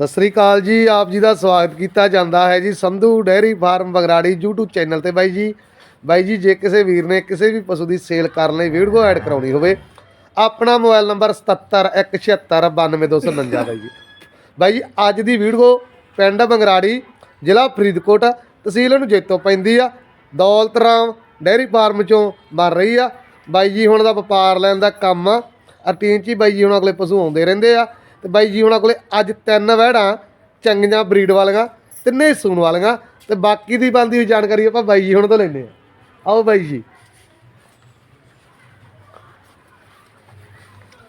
ਸਤਿ ਸ੍ਰੀ ਅਕਾਲ ਜੀ, ਆਪ ਜੀ ਦਾ ਸਵਾਗਤ ਕੀਤਾ ਜਾਂਦਾ ਹੈ ਜੀ Sandhu dairy farm Bagrari YouTube channel ਤੇ ਬਾਈ ਜੀ। ਬਾਈ ਜੀ, ਜੇ ਕਿਸੇ ਵੀਰ ਨੇ ਕਿਸੇ ਵੀ ਪਸ਼ੂ ਦੀ ਸੇਲ ਕਰਨ ਲਈ ਵੀਡੀਓ ਐਡ ਕਰਾਉਣੀ ਹੋਵੇ, ਆਪਣਾ ਮੋਬਾਈਲ ਨੰਬਰ 7717692249 ਬਾਈ ਜੀ। ਬਾਈ ਜੀ, ਅੱਜ ਦੀ ਵੀਡੀਓ ਪਿੰਡ ਬਗਰਾੜੀ ਜ਼ਿਲ੍ਹਾ ਫਰੀਦਕੋਟ, ਤਹਿਸੀਲ ਨੂੰ ਜੇਤੋਂ ਪੈਂਦੀ ਆ। ਦੌਲਤ ਰਾਮ ਡੈਰੀ ਫਾਰਮ ਚੋਂ ਬਣ ਰਹੀ ਆ। ਬਾਈ ਜੀ, ਹੁਣ ਦਾ ਵਪਾਰ ਲੈਣ ਦਾ ਕੰਮ ਆ। ਰੂਟੀਨ 'ਚ ਹੀ ਬਾਈ ਜੀ, ਹੁਣ ਅਗਲੇ ਪਸ਼ੂ ਆਉਂਦੇ ਰਹਿੰਦੇ ਆ। ਤੇ ਬਾਈ ਜੀ ਹੁਣਾਂ ਕੋਲੇ ਅੱਜ ਤਿੰਨ ਵਹਿੜਾਂ ਚੰਗੀਆਂ ਬਰੀਡ ਵਾਲੀਆਂ ਤਿੰਨੇ ਸੂਣ ਵਾਲੀਆਂ ਤੇ ਬਾਕੀ ਦੀ ਬੰਦੀ ਹੋਈ ਜਾਣਕਾਰੀ ਆਪਾਂ ਬਾਈ ਜੀ ਹੁਣ ਤੋਂ ਲੈਂਦੇ ਆ ਆਓ ਬਾਈ ਜੀ।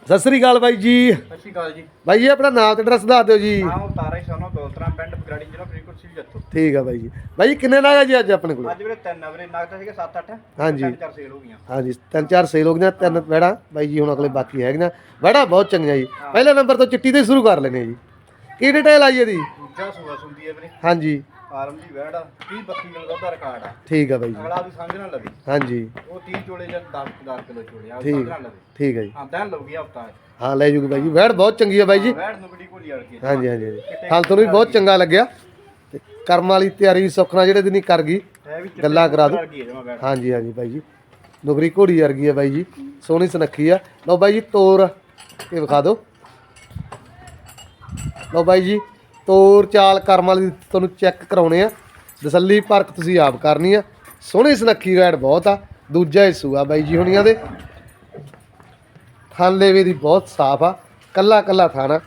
ਸਤਿ ਸ੍ਰੀ ਅਕਾਲ ਬਾਈ ਜੀ। ਸਤਿ ਸ਼੍ਰੀ ਅਕਾਲ ਜੀ। ਬਾਈ ਜੀ ਆਪਣਾ ਨਾਮ ਤੇ ਐਡਰੈਸ ਦੱਸ ਦਿਓ ਜੀ। ਨਾਮ ਤਾਰਾ ਸੋਨੋ ਦੋਲਤਰਾ ਪਿੰਡ ਬਗਰਾੜੀ ਜ਼ਿਲ੍ਹਾ ਫਰੀਦਕੋਟ ਸੀ ਜੱਤੋ ਠੀਕ ਆ ਬਾਈ ਜੀ। ਬਾਈ ਜੀ ਕਿੰਨੇ ਨਾਗ ਆ ਜੀ ਅੱਜ ਆਪਣੇ ਕੋਲ? ਅੱਜ ਵੀਰੇ ਤਿੰਨ ਵੀਰੇ ਨਗਦ ਸੀਗੇ 7-8 ਹਾਂਜੀ। ਤਿੰਨ ਚਾਰ ਸੇਲ ਹੋ ਗਈਆਂ। ਹਾਂਜੀ ਤਿੰਨ ਚਾਰ ਸੇਲ ਹੋ ਗਈਆਂ ਤਿੰਨ ਵਹਿੜਾਂ ਬਾਈ ਜੀ ਹੁਣ ਅਗਲੇ ਬਾਕੀ ਹੈਗੀਆਂ। ਵਹਿੜਾਂ ਬਹੁਤ ਚੰਗੀਆਂ ਜੀ। ਪਹਿਲੇ ਨੰਬਰ ਤੋਂ ਚਿੱਟੀ ਤੇ ਸ਼ੁਰੂ ਕਰ ਲੈਨੇ ਜੀ। ਕੀ ਡਿਟੇਲ ਆਈ ਇਹਦੀ? ਦੂਜਾ ਸੂਆ ਸੁੰਦੀ ਹੈ ਵੀਰੇ। ਹਾਂਜੀ। ਫਾਰਮ ਦੀ ਵੈੜ 30 32 ਕਿਲੋ ਦਾ ਰਿਕਾਰਡ ਆ। ਠੀਕ ਆ ਬਾਈ ਜੀ। ਅਗਲਾ ਵੀ ਸਮਝ ਨਾ ਲਵੇ। ਹਾਂਜੀ। ਉਹ 30 ਚੋਲੇ ਜਾਂ 10 10 ਕਿਲੋ ਚੋਲੇ ਆ ਉਹ ਠੀਕ। ਸਮਝ ਨਾ ਲਵੇ। ਠੀਕ ਹੈ ਜੀ। ਹਾਂ ਤਾਂ ਲਊਗੀ ਹਫਤਾ ਹਾਂ ਲੈ ਜੂਗੀ ਬਾਈ ਜੀ। ਵੈੜ ਬਹੁਤ ਚੰਗੀ ਆ ਬਾਈ ਜੀ। ਵੈੜ ਨੁਕੜੀ ਕੋਲੀ ਵਾਲ ਹਾਂਜੀ ਹਾਂਜੀ। ਹਾਂਜੀ ਹਾਲ ਤੁਹਾਨੂੰ ਵੀ ਬਹੁਤ ਚੰਗਾ ਲੱਗਿਆ। ਤੇ ਕਰਮ ਵਾਲੀ ਤਿਆਰੀ ਸੁਖਣਾ ਜਿਹੜੇ ਦਿਨੀ ਕਰ ਗਈ। ਹੈ ਵੀ ਚਿੱਟੇ ਗੱਲਾਂ ਕਰਾ ਜਮਾ ਵੈੜ। ਹਾਂਜੀ ਹਾਂਜੀ ਬਾਈ ਜੀ। ਨੁਗਰੀ ਘੋੜੀ ਵਰਗੀ ਆ ਬਾਈ ਜੀ। ਸੋਹਣੀ ਸੁਨੱਖੀ ਆ। ਲਓ ਬਾਈ ਜੀ ਤੋਰ ਇਹ ਵਿਖਾ ਦਿਓ। ਲਓ ਬਾਈ ਜੀ ਤੋਰ ਚਾਲ ਕਰਮ ਵਾਲੀ ਦੀ ਤੁਹਾਨੂੰ ਚੈੱਕ ਕਰਾਉਣੇ ਆ। ਤਸੱਲੀ ਪਰਖ ਤੁਸੀਂ ਆਪ ਕਰਨੀ ਆ। ਸੋਹਣੀ ਸੁਨੱਖੀ ਰੈਡ ਬਹੁਤ ਆ। ਦੂਜਾ ਹਿੱਸੂ ਆ ਬਾਈ ਜੀ ਹੁਣੀਆਂ ਦੇ। ਥਣ ਲੇਵੇ ਦੀ ਬਹੁਤ ਸਾਫ਼ ਆ। ਕੱਲਾ ਕੱਲਾ ਥਾਣਾ,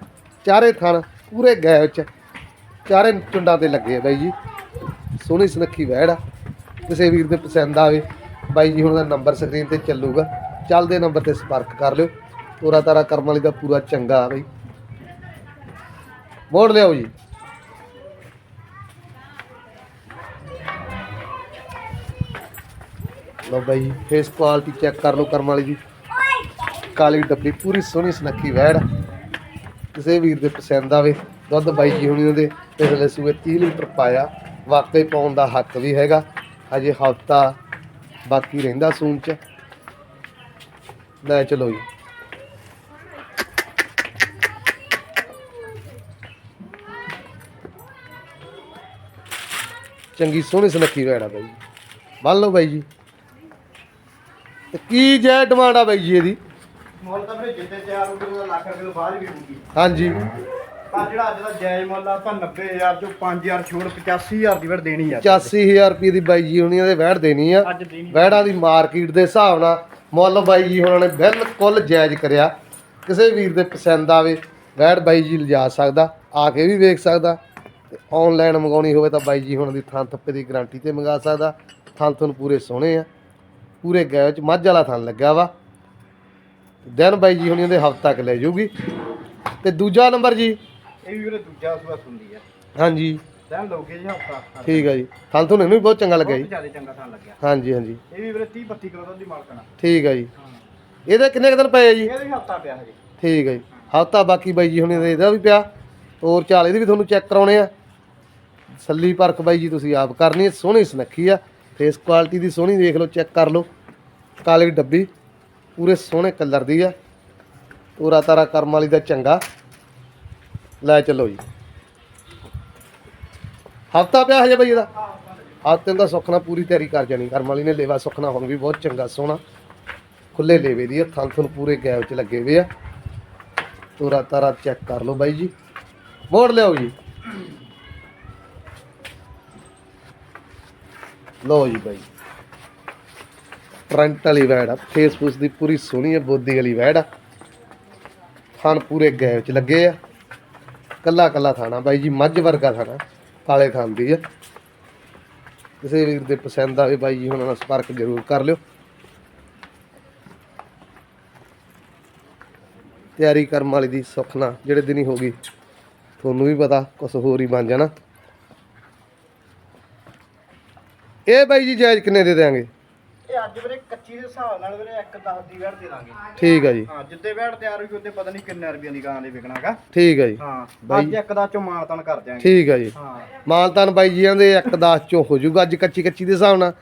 ਚਾਰੇ ਥਣ, ਪੂਰੇ ਗਏ ਵਿੱਚ। ਚਾਰੇ ਚੁੰਡਾਂ ਤੇ ਲੱਗੇ ਆ ਬਾਈ ਜੀ। ਸੋਹਣੀ ਸੁਨੱਖੀ ਵਹਿੜ ਆ। ਕਿਸੇ ਵੀਰ ਦੇ ਪਸੰਦ ਆਵੇ, ਬਾਈ ਜੀ ਹੁਣ ਦਾ ਨੰਬਰ ਸਕਰੀਨ ਤੇ ਚੱਲੂਗਾ। ਚੱਲਦੇ ਨੰਬਰ ਤੇ ਸੰਪਰਕ ਕਰ ਲਿਓ। ਤੋਰਾ ਤਾਰਾ ਕਰਮ ਵਾਲੀ ਦਾ ਪੂਰਾ ਚੰਗਾ ਆ ਬਾਈ। ਮੋੜ ਲਿਓ ਜੀ। ਲਓ ਬਾਈ ਫੇਸ ਕੁਆਲਿਟੀ ਚੈੱਕ ਕਰ ਲਓ ਕਰਮ ਵਾਲੀ ਦੀ। ਕਾਲੀ ਡੱਬੀ ਪੂਰੀ ਸੋਹਣੀ ਸੁਨੱਖੀ ਵਹਿੜ ਕਿਸੇ ਵੀਰ ਦੇ ਪਸੰਦ ਆਵੇ, ਦੁੱਧ ਬਾਈ ਜੀ ਹੁਣੀ ਉਹਦੇ ਪਿਛਲੇ ਸੂਏ 30 ਲੀਟਰ ਪਾਇਆ। ਵਾਕਈ ਪਾਉਣ ਦਾ ਹੱਕ ਵੀ ਹੈਗਾ। ਹਜੇ ਹਫਤਾ ਬਾਕੀ ਰਹਿੰਦਾ ਸੂਨ ਚ। ਲੈ ਚਲੋ ਜੀ। ਚੰਗੀ ਸੋਹਣੀ ਸੁਨੱਖੀ ਵੈੜਾ ਬਾਈ ਮੰਨ ਲਓ ਬਾਈ ਜੀ। ਤੇ ਕੀ ਜੈ ਡਿਮਾਂਡ ਆ ਬਾਈ ਜੀ ਇਹਦੀ? ਮੁੱਲ ਤਾਂ ਵੀਰੇ ਜਿੱਤੇ ਤਿਆਰ ਹੋ ਗਿਆ ਲੱਖ ਰੁਪਏ ਤੋਂ ਬਾਅਦ ਵੀ ਹੋਊਗੀ। ਹਾਂਜੀ। ਪਰ ਜਿਹੜਾ ਅੱਜ ਦਾ ਜਾਇਜ਼ ਮੁੱਲ ਆ ਆਪਾਂ 90000 ਚੋਂ 5000 ਛੋੜ 85000 ਦੀ ਵੜ ਦੇਣੀ ਆ। 85000 ਰੁਪਏ ਦੀ ਬਾਈ ਜੀ ਹੁਣੀਆਂ ਦੇ ਵੈੜ ਦੇਣੀ ਆ। ਅੱਜ ਦੇਣੀ ਦੀ ਮਾਰਕੀਟ ਦੇ ਹਿਸਾਬ ਨਾਲ ਮੁੱਲ ਬਾਈ ਜੀ ਉਹਨਾਂ ਨੇ ਬਿਲਕੁਲ ਜਾਇਜ਼ ਕਰਿਆ। ਕਿਸੇ ਵੀਰ ਦੇ ਪਸੰਦ ਆਵੇ ਵੈੜ ਬਾਈ ਜੀ ਲਿਜਾ ਸਕਦਾ ਆ ਕੇ ਵੀ ਵੇਖ ਸਕਦਾ। ਤੇ ਆਨਲਾਈਨ ਮੰਗਾਉਣੀ ਹੋਵੇ ਤਾਂ ਬਾਈ ਜੀ ਹੁਣ ਦੀ ਥਾਂ ਥੱਪੇ ਦੀ ਗਾਰੰਟੀ ਤੇ ਮੰਗਾ ਸਕਦਾ। ਥਾਂ ਤੁਹਾਨੂੰ ਪੂਰੇ ਸੋਹਣੇ ਆ। ਪੂਰੇ ਗਏ ਵਿੱਚ ਮੱਝ ਵਾਲਾ ਥਾਂ ਲੱਗਾ ਵਾ। ਦਿਨ ਬਾਈ ਜੀ ਹੁਣੀ ਉਹਦੇ ਹਫ਼ਤਾ ਤੱਕ ਲੈ ਜਾਊਗੀ। ਤੇ ਦੂਜਾ ਨੰਬਰ ਜੀ? ਇਹ ਵੀ ਵੀਰੇ ਦੂਜਾ ਸੂਆ ਸੁੰਦੀ ਆ। ਹਾਂਜੀ। ਤਾਂ ਲੋਕੇ ਜੀ ਹਫਤਾ ਠੀਕ ਹੈ ਜੀ। ਥਾਂ ਤੁਹਾਨੂੰ ਇਹਨੂੰ ਵੀ ਬਹੁਤ ਚੰਗਾ ਲੱਗਿਆ ਜੀ। ਜ਼ਿਆਦਾ ਚੰਗਾ ਥਾਂ ਲੱਗਿਆ। ਹਾਂਜੀ ਹਾਂਜੀ। ਇਹ ਵੀ ਵੀਰੇ 30 32 ਕਿਲੋ ਦੀ ਮਾਲਕਣਾ ਠੀਕ ਹੈ ਜੀ। ਇਹਦੇ ਕਿੰਨੇ ਕੁ ਦਿਨ ਪਏ ਆ ਜੀ? ਇਹਦੇ ਵੀ ਹਫਤਾ ਪਿਆ ਹਜੇ। ਠੀਕ ਹੈ ਜੀ। ਹਫਤਾ ਬਾਕੀ ਬਾਈ ਜੀ ਹੁਣੇ ਦਾ ਇਹਦਾ ਵੀ ਪਿਆ। ਹੋਰ ਚਾਲ ਇਹਦੇ ਵੀ ਤੁਹਾਨੂੰ ਚੈੱਕ ਕਰਾਉਣੇ ਆ। ਸੱਲੀ ਪਰਖ ਬਾਈ ਜੀ ਤੁਸੀਂ ਆਪ ਕਰਨੀ ਹੈ ਸੋਹਣੀ ਸੁਨੱਖੀ ਆ। ਫੇਸ ਕੁਆਲਿਟੀ ਦੀ ਸੋਹਣੀ ਦੇਖ ਲਓ ਚੈੱਕ ਕਰ ਲਓ। ਕਾਲੀ ਡੱਬੀ। ਪੂਰੇ ਸੋਹਣੇ ਕਲਰ ਦੀ ਆ। ਤੋਰਾ ਤਾਰਾ ਕਰਮ ਵਾਲੀ ਦਾ ਚੰਗਾ। ਲੈ ਚੱਲੋ ਜੀ। ਹਫਤਾ ਪਿਆ ਹਜੇ ਬਾਈ ਇਹਦਾ। ਹਫ਼ਤੇ ਦਾ ਸੁੱਖਣਾ ਪੂਰੀ ਤਿਆਰੀ ਕਰ ਜਾਣੀ। ਕਰਮ ਵਾਲੀ ਨੇ ਲੇਵਾ ਸੁੱਖਣਾ ਹੁਣ ਵੀ ਬਹੁਤ ਚੰਗਾ, ਸੋਹਣਾ। ਖੁੱਲੇ ਲੇਵੇ ਦੀ ਆ। ਥਣ ਥਣ ਪੂਰੇ ਗੈਪ ਚ ਲੱਗੇ ਹੋਏ ਆ। ਤੋਰਾ ਤਾਰਾ ਚੈੱਕ ਕਰ ਲਓ ਬਾਈ ਜੀ। ਮੋੜ ਲਿਆਓ ਜੀ। ਲਓ ਜੀ ਬਾਈ। ਫਰੰਟ ਵਾਲੀ ਵੈੜ ਆ ਫੇਸ ਫੂਸ ਦੀ ਪੂਰੀ ਸੋਹਣੀ ਹੈ ਬੋਦੀ ਵਾਲੀ ਵੈੜ ਆ। ਥਣ ਪੂਰੇ ਗੈਪ ਚ ਲੱਗੇ ਆ। ਕੱਲਾ ਕੱਲਾ ਥਾਣਾ ਬਾਈ ਜੀ, ਮੱਝ ਵਰਗਾ ਥਾਣਾ ਕਾਲੇ ਥਾਂ ਦੀ ਆ। ਕਿਸੇ ਵੀਰ ਦੇ ਪਸੰਦ ਆਵੇ ਬਾਈ ਜੀ, ਉਹਨਾਂ ਨਾਲ ਸੰਪਰਕ ਜ਼ਰੂਰ ਕਰ ਲਿਓ। ਤਿਆਰੀ ਕਰਮ ਵਾਲੀ ਦੀ ਸੁਖਨਾ ਜਿਹੜੇ ਦਿਨੀ ਹੋ ਗਈ ਤੁਹਾਨੂੰ ਵੀ ਪਤਾ, ਕੁਛ ਹੋਰ ਹੀ ਬਣ ਜਾਣਾ। ਇਹ ਬਾਈ ਜੀ ਜਾਇਜ਼ ਕਿੰਨੇ ਦੇ ਦੇਾਂਗੇ ਇਹ ਅੱਜ ਵੀਰੇ ਕੱਚੀ ਦੇ ਹਿਸਾਬ ਨਾਲ ਵੀਰੇ 1 10 ਦੀ ਵੜ ਦੇ ਦਾਂਗੇ। ਠੀਕ ਆ ਜੀ। ਹਾਂ ਜਿੱਦੇ ਵੜ ਤਿਆਰ ਹੋਈ ਉਹਦੇ ਪਤਾ ਨਹੀਂ ਕਿੰਨੇ ਰੁਪਈਆਂ ਦੀ ਗਾਂ ਦੇ ਵਿਕਣਾਗਾ ਠੀਕ ਆ ਜੀ। ਹਾਂ ਅੱਜ ਇੱਕ ਦਾ ਚੋਂ ਮਾਨਤਨ ਕਰ ਦਿਆਂਗੇ। ਠੀਕ ਆ ਜੀ। ਹਾਂ। ਮਾਲਤਾਨ ਬਾਈ ਜੀਆਂ ਦੇ 1-10 ਚੋਂ ਹੋ ਜਾਊਗਾ ਅੱਜ ਕੱਚੀ ਕੱਚੀ ਦੇ ਹਿਸਾਬ ਨਾਲ।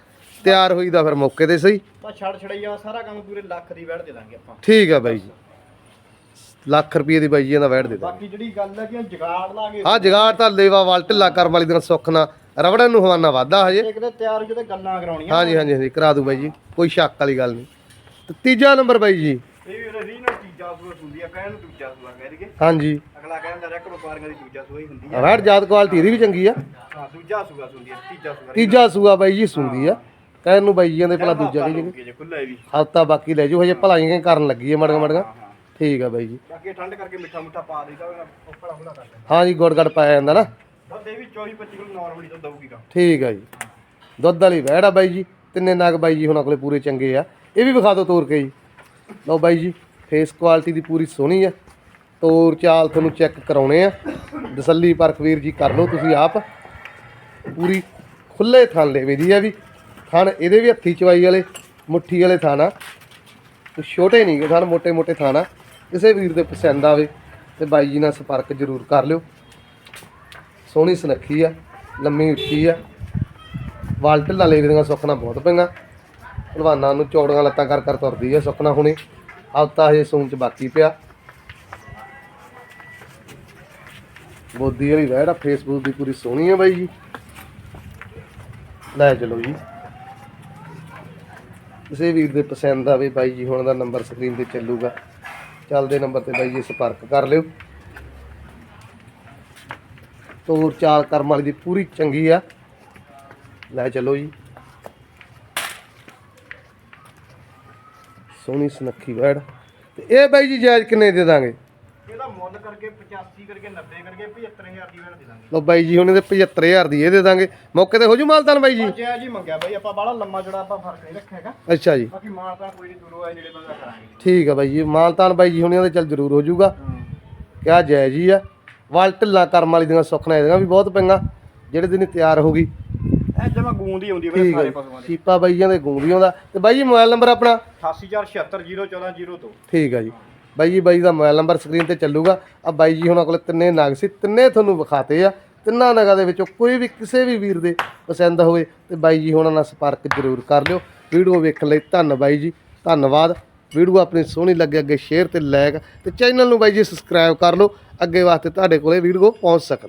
ਤਿਆਰ ਹੋਈਦਾ ਫਿਰ ਮੌਕੇ ਤੇ ਸਹੀ। ਬਸ ਛੜ ਛੜਈਆ ਸਾਰਾ ਕੰਮ ਪੂਰੇ ਲੱਖ ਦੀ ਵੜ ਦੇ ਦਾਂਗੇ ਆਪਾਂ। ਠੀਕ ਆ ਬਾਈ ਜੀ। ਲੱਖ ਰੁਪਏ ਦੀ ਬਾਈ ਜੀ ਇਹਦਾ ਵੈਟ ਦੇ ਦਾਂਗੇ। ਬਾਕੀ ਜਿਹੜੀ ਗੱਲ ਹੈ ਕਿ ਜਗਾੜ ਲਾਂਗੇ। ਆ ਜਗਾੜ ਤਾਂ ਲੇਵਾ ਵਾਲ ਢਿੱਲਾ ਕਰ ਵਾਲੀ ਦਿਨ ਸੁੱਖ ਨਾ ਰਵੜਨ ਨੂੰ ਹਵਾਨਾ ਵਾਦਾ ਹਜੇ। ਇੱਕ ਤੇ ਤਿਆਰ ਜਿਹਦੇ ਗੱਲਾਂ ਕਰਾਉਣੀਆਂ। ਹਾਂਜੀ ਹਾਂਜੀ ਹਾਂਜੀ ਕਰਾ ਦੂ ਬਾਈ ਜੀ ਕੋਈ ਸ਼ੱਕ ਵਾਲੀ ਗੱਲ ਨਹੀਂ। ਤੇ ਤੀਜਾ ਨੰਬਰ ਬਾਈ ਜੀ। ਇਹ ਵੀ ਰੀ ਨਾਲ ਤੀਜਾ ਸੂਆ ਹੁੰਦੀ ਆ ਕਹਿਣ ਨੂੰ ਦੂਜਾ ਸੂਆ ਕਹਿ ਦਈਏ। ਹਾਂਜੀ। ਅਗਲਾ ਕਹਿੰਦਾ ਰੈਕ ਵਪਾਰੀਆਂ ਦੀ ਦੂਜਾ ਸੂਆ ਹੀ ਹੁੰਦੀ ਆ। ਵੈਟ ਜਾਤ ਕੁਆਲਿਟੀ ਇਹਦੀ ਵੀ ਚੰਗੀ ਆ। ਹਾਂ ਦੂਜਾ ਸੂਆ ਹੁੰਦੀ ਆ ਤੀਜਾ ਸੂਆ ਤੀਜਾ ਸੂਆ ਬਾਈ ਜੀ ਸੁਣਦੀ ਆ। ਕਹਿਣ ਨੂੰ ਬਾਈ ਜੀ ਕਹਿੰਦੇ ਭਲਾ ਦੂਜਾ ਵੀ ਖੁੱਲਾ ਇਹ ਵੀ। ਹਫਤਾ ਬਾਕੀ ਲੈ ਜਾਓ ਹਜੇ ਭਲਾਈਆਂ ਕਰਨ ਲੱਗੀ ਮੜਗਾ ਮੜਗਾ ਠੀਕ ਆ ਬਾਈ ਜੀ। ਬਾਕੀ ਠੰਡ ਕਰਕੇ ਮਿੱਠਾ ਮੁੱਠਾ ਪਾ ਦੇਈਦਾ ਉੱਪੜਾ ਹੁਲਾ ਕਰ ਹਾਂਜੀ ਗੁੜ ਗੜ ਪਾਇਆ ਜਾਂਦਾ ਨਾ। ਠੀਕ ਆ ਜੀ। ਦੁੱਧ ਵਾਲੀ ਵਹਿੜ ਆ ਬਾਈ ਜੀ, ਤਿੰਨੇ ਨਾਗ ਬਾਈ ਜੀ ਹੁਣਾਂ ਕੋਲੇ ਪੂਰੇ ਚੰਗੇ ਆ। ਇਹ ਵੀ ਵਿਖਾ ਦਿਓ ਤੋਰ ਕੇ ਜੀ। ਲਓ ਬਾਈ ਜੀ ਫੇਸ ਕੁਆਲਿਟੀ ਦੀ ਪੂਰੀ ਸੋਹਣੀ ਆ। ਤੋਰ ਚਾਲ ਤੁਹਾਨੂੰ ਚੈੱਕ ਕਰਾਉਣੇ ਆ। ਦਸੱਲੀ ਪਰਖਵੀਰ ਜੀ ਕਰ ਲਓ ਤੁਸੀਂ ਆਪ। ਪੂਰੀ ਖੁੱਲੇ ਥਣ ਲੈਵੇ ਦੀ ਆ ਵੀ। ਥਣ ਇਹਦੇ ਵੀ ਹੱਥੀ ਚਵਾਈ ਵਾਲੇ, ਮੁੱਠੀ ਵਾਲੇ ਥਾਣਾ ਛੋਟੇ ਨਹੀਂ ਥਣ ਮੋਟੇ ਮੋਟੇ ਥਾਣਾ ਕਿਸੇ ਵੀਰ ਦੇ ਪਸੰਦ ਆਵੇ ਤੇ ਬਾਈ ਜੀ ਨਾਲ ਸੰਪਰਕ ਜ਼ਰੂਰ ਕਰ ਲਿਓ। ਸੋਹਣੀ ਸੁਨੱਖੀ ਆ, ਲੰਮੀ ਉੱਚੀ ਆ। ਵਾਲ ਢਿੱਲਾ ਲੈ ਦੀਆਂ ਸੁੱਕਣਾ ਬਹੁਤ ਪਈਆਂ। ਭਲਵਾਨਾਂ ਨੂੰ ਚੌੜੀਆਂ ਲੱਤਾਂ ਕਰ ਕਰ ਤੁਰਦੀ ਆ ਸੁੱਕਣਾ ਹੁਣੇ। ਹਫਤਾ ਹਜੇ ਸੂਣ ਚ ਬਾਕੀ ਪਿਆ। ਬੋਦੀ ਵਾਲੀ ਵੈੜ ਆ, ਫੇਸਬੁੱਕ ਦੀ ਪੂਰੀ ਸੋਹਣੀ ਆ ਬਾਈ ਜੀ। ਲੈ ਚਲੋ ਜੀ। ਕਿਸੇ ਵੀਰ ਦੇ ਪਸੰਦ ਆਵੇ ਬਾਈ ਜੀ, ਹੁਣ ਦਾ ਨੰਬਰ ਸਕਰੀਨ ਤੇ ਚੱਲੂਗਾ। ਚੱਲਦੇ ਨੰਬਰ ਤੇ ਬਾਈ ਜੀ, ਸੰਪਰਕ ਕਰ ਲਿਓ। ਤੋਰ ਚਾਲ ਕਰਮ ਵਾਲੀ ਦੀ ਪੂਰੀ ਚੰਗੀ ਆ। ਲੈ ਚਲੋ ਜੀ। ਸੋਹਣੀ ਸੁਨੱਖੀ ਵੈੜ। ਤੇ ਇਹ ਬਾਈ ਜੀ ਜਾਇਜ਼ ਕਿੰਨੇ ਦੇ ਦਾਂਗੇ? ਇਹਦਾ ਮੁੱਲ ਕਰਕੇ 85 ਕਰਕੇ 90 ਕਰਕੇ 75000 ਦੀ ਵੇੜ ਦੇ ਦਾਂਗੇ। ਲੋ ਬਾਈ ਜੀ ਹੁਣ ਇਹਦੇ 75000 ਦੀ ਇਹ ਦੇ ਦਾਂਗੇ। ਮੌਕੇ ਤੇ ਹੋ ਜੂ ਮਾਲਦਾਨ ਬਾਈ ਜੀ? ਜੈ ਜੀ ਮੰਗਿਆ ਬਾਈ ਆਪਾਂ ਬਾਹਲਾ ਲੰਮਾ ਜੜਾ ਆਪਾਂ ਫ਼ਰਕ ਨਹੀਂ ਰੱਖਿਆ ਹੈਗਾ। ਅੱਛਾ ਜੀ। ਬਾਕੀ ਮਾਂ ਤਾਂ ਕੋਈ ਨਹੀਂ ਦੂਰੋਂ ਆਏ ਨੇੜੇ ਬੰਦਾ ਕਰਾਂਗੇ। ਠੀਕ ਆ ਬਾਈ ਜੀ ਮਾਲਤਾਨ ਬਾਈ ਜੀ ਹੁਣਿਆਂ ਦੇ ਚੱਲ ਜ਼ਰੂਰ ਹੋ ਜਾਊਗਾ ਕਿਆ ਜਾਇਜ਼ ਹੀ ਆ। ਵਾਲ ਢਿੱਲਾ ਕਰਮ ਵਾਲੀ ਦੀਆਂ ਸੁੱਖਣਾ ਇਹਦੀਆਂ ਵੀ ਬਹੁਤ ਪੈਂਗਾ ਜਿਹੜੇ ਦਿਨ ਤਿਆਰ ਹੋ ਗਈ। ਇਹ ਜਮਾ ਗੂੰਦ ਹੀ ਆਉਂਦੀ ਹੈ ਠੀਕ ਸਾਰੇ ਜੀ। ਪਸ਼ੂਆਂ ਦੀ ਸੀਪਾ ਬਾਈਆਂ ਦੇ ਗੂੰਗੀ ਆਉਂਦਾ। ਤੇ ਬਾਈ ਜੀ ਮੋਬਾਈਲ ਨੰਬਰ ਆਪਣਾ? 88476014002 ਠੀਕ ਆ ਜੀ। ਬਾਈ ਜੀ ਬਾਈ ਦਾ ਮੋਬਾਈਲ ਨੰਬਰ ਸਕਰੀਨ ਤੇ ਚੱਲੂਗਾ। ਆ ਬਾਈ ਜੀ ਹੁਣਾਂ ਕੋਲ ਤਿੰਨੇ ਨਗ ਸੀ ਤਿੰਨੇ ਤੁਹਾਨੂੰ ਵਿਖਾਤੇ ਆ। ਤਿੰਨਾਂ ਨਗਾਂ ਦੇ ਵਿੱਚੋਂ ਕੋਈ ਵੀ ਕਿਸੇ ਵੀ ਵੀਰ ਦੇ ਪਸੰਦ ਹੋਵੇ ਤੇ ਬਾਈ ਜੀ ਹੁਣਾਂ ਨਾਲ ਸੰਪਰਕ ਜ਼ਰੂਰ ਕਰ ਲਿਓ। ਵੀਡੀਓ ਵੇਖਣ ਲਈ ਧੰਨ ਬਾਈ ਜੀ ਧੰਨਵਾਦ। ਵੀਡੀਓ ਆਪਣੀ ਸੋਹਣੀ ਲੱਗੇ ਅੱਗੇ ਸ਼ੇਅਰ ਤੇ ਲਾਇਕ ਤੇ ਚੈਨਲ ਨੂੰ ਬਾਈ ਜੀ ਸਬਸਕ੍ਰਾਈਬ ਕਰ ਲਓ। ਅੱਗੇ ਵਾਸਤੇ ਤੁਹਾਡੇ ਕੋਲੇ ਵੀਡੀਓ ਪਹੁੰਚ ਸਕਣ